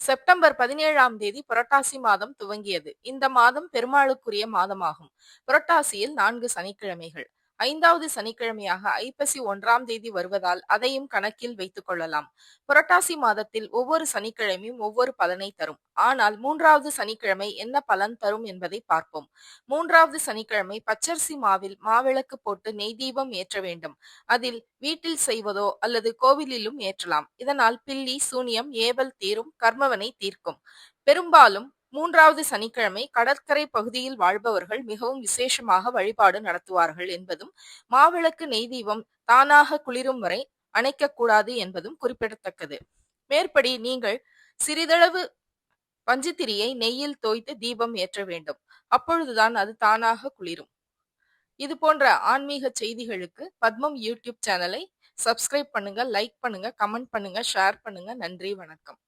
September பதினேழாம் தேதி புரட்டாசி மாதம் துவங்கியது. இந்த மாதம் பெருமாளுக்குரிய மாதமாகும். புரட்டாசியில் நான்கு சனிக்கிழமைகள். ஐந்தாவது சனிக்கிழமையாக ஐப்பசி ஒன்றாம் தேதி வருவதால் அதையும் கணக்கில் வைத்துக் கொள்ளலாம். புரட்டாசி மாதத்தில் ஒவ்வொரு சனிக்கிழமையும் ஒவ்வொரு பலனை தரும். ஆனால் மூன்றாவது சனிக்கிழமை என்ன பலன் தரும் என்பதை பார்ப்போம். மூன்றாவது சனிக்கிழமை பச்சரிசி மாவில் மாவிளக்கு போட்டு நெய் தீபம் ஏற்ற வேண்டும். அதில் வீட்டில் செய்வதோ அல்லது கோவிலிலும் ஏற்றலாம். இதனால் பில்லி சூனியம் ஏவல் தீரும் கர்மவனை தீர்க்கும். பெரும்பாலும் மூன்றாவது சனிக்கிழமை கடற்கரை பகுதியில் வாழ்பவர்கள் மிகவும் விசேஷமாக வழிபாடு நடத்துவார்கள் என்பதும் மாவிளக்கு நெய் தீபம் தானாக குளிரும் வரை அணைக்கக்கூடாது என்பதும் குறிப்பிடத்தக்கது. மேற்படி நீங்கள் சிறிதளவு பஞ்சுத்திரியை நெய்யில் தோய்த்து தீபம் ஏற்ற வேண்டும். அப்பொழுதுதான் அது தானாக குளிரும். இது போன்ற ஆன்மீக செய்திகளுக்கு பத்மம் யூடியூப் சேனலை சப்ஸ்கிரைப் பண்ணுங்க லைக் பண்ணுங்க கமெண்ட் பண்ணுங்க ஷேர் பண்ணுங்க. நன்றி வணக்கம்.